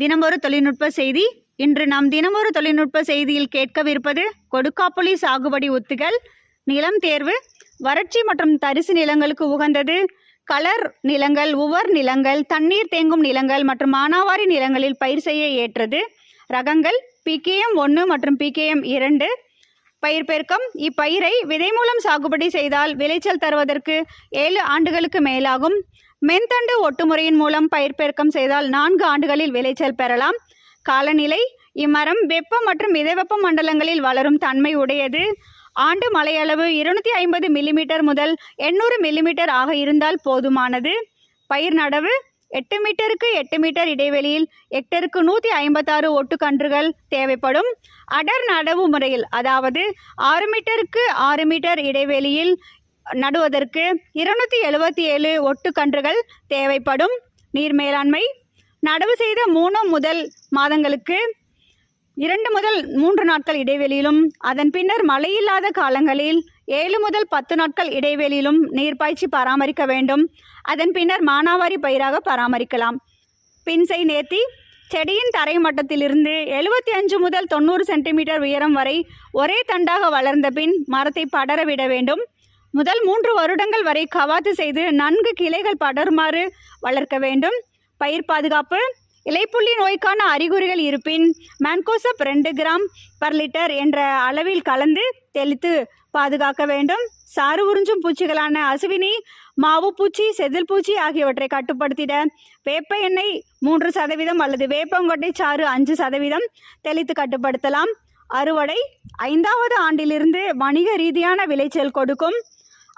தினமொரு தொழில்நுட்ப செய்தி. இன்று நாம் தினமொரு தொழில்நுட்ப செய்தியில் கேட்கவிருப்பது கொடுக்காப்புளி சாகுபடி ஒத்துகள் நிலம் தேர்வு. வறட்சி மற்றும் தரிசு நிலங்களுக்கு உகந்தது. கலர் நிலங்கள் உவர் நிலங்கள் தண்ணீர் தேங்கும் நிலங்கள் மற்றும் மானாவாரி நிலங்களில் பயிர் செய்ய ஏற்றது. ரகங்கள் பிகேஎம் ஒன்று மற்றும் பிகேஎம் இரண்டு. பயிர் பெருக்கம். இப்பயிரை விதை மூலம் சாகுபடி செய்தால் விளைச்சல் தருவதற்கு ஏழு ஆண்டுகளுக்கு மேலாகும். மென்தண்டு ஒட்டுமுறையின் மூலம் பயிர் பெருக்கம் செய்தால் நான்கு ஆண்டுகளில் விளைச்சல் பெறலாம். காலநிலை இம்மரம் வெப்ப மற்றும் மிதவெப்ப மண்டலங்களில் வளரும் தன்மை உடையது. ஆண்டு மழையளவு இருநூத்தி ஐம்பது மில்லிமீட்டர் முதல் எண்ணூறு மில்லிமீட்டர் ஆக இருந்தால் போதுமானது. பயிர் நடவு எட்டு மீட்டருக்கு எட்டு மீட்டர் இடைவெளியில் ஹெக்டருக்கு நூற்றி ஐம்பத்தாறு ஒட்டுக்கன்றுகள் தேவைப்படும். அடர் நடவு முறையில் அதாவது ஆறு மீட்டருக்கு ஆறு மீட்டர் இடைவெளியில் நடுவதற்கு இருநூத்தி எழுபத்தி ஏழு ஒட்டுக்கன்றுகள் தேவைப்படும் நீர் மேலாண்மை. நடவு செய்த மூணு முதல் மாதங்களுக்கு இரண்டு முதல் மூன்று நாட்கள் இடைவெளியிலும் அதன் பின்னர் மழையில்லாத காலங்களில் ஏழு முதல் பத்து நாட்கள் இடைவெளியிலும் நீர்ப்பாய்ச்சி பராமரிக்க வேண்டும். அதன் பின்னர் மானாவாரி பயிராக பராமரிக்கலாம். பின்சை நேர்த்தி செடியின் தரை மட்டத்திலிருந்து எழுபத்தி அஞ்சு முதல் தொண்ணூறு சென்டிமீட்டர் உயரம் வரை ஒரே தண்டாக வளர்ந்த பின் மரத்தை படர விட வேண்டும். முதல் மூன்று வருடங்கள் வரை கவாத்து செய்து நன்கு கிளைகள் படருமாறு வளர்க்க வேண்டும். பயிர் பாதுகாப்பு இலைப்புள்ளி நோய்க்கான அறிகுறிகள் இருப்பின் மேன்கோசப் ரெண்டு கிராம் பர் லிட்டர் என்ற அளவில் கலந்து தெளித்து பாதுகாக்க வேண்டும். சாறு உறிஞ்சும் பூச்சிகளான அசுவினி மாவு பூச்சி செதில் பூச்சி ஆகியவற்றை கட்டுப்படுத்திட வேப்ப எண்ணெய் மூன்று சதவீதம் அல்லது வேப்பங்கொட்டை சாறு அஞ்சு சதவீதம் தெளித்து கட்டுப்படுத்தலாம். அறுவடை ஐந்தாவது ஆண்டிலிருந்து வணிக ரீதியான விளைச்சல் கொடுக்கும்.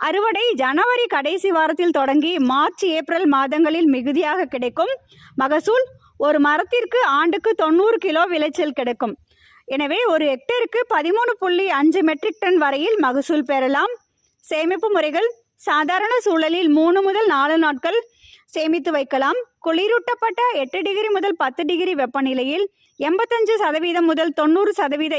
அறுவடை ஜனவரி கடைசி வாரத்தில் தொடங்கி மார்ச் ஏப்ரல் மாதங்களில் மிகுதியாக கிடைக்கும். மகசூல் ஒரு மரத்திற்கு ஆண்டுக்கு தொண்ணூறு கிலோ விளைச்சல் கிடைக்கும். எனவே ஒரு ஹெக்டருக்கு பதிமூணு புள்ளி அஞ்சு மெட்ரிக் டன் வரையில் மகசூல் பெறலாம். சேமிப்பு முறைகள் சாதாரண சூழலில் மூணு முதல் நாலு நாட்கள் சேமித்து வைக்கலாம். குளிரூட்டப்பட்ட எட்டு டிகிரி முதல் பத்து டிகிரி வெப்பநிலையில் எண்பத்தஞ்சு சதவீதம் முதல் தொண்ணூறு சதவீத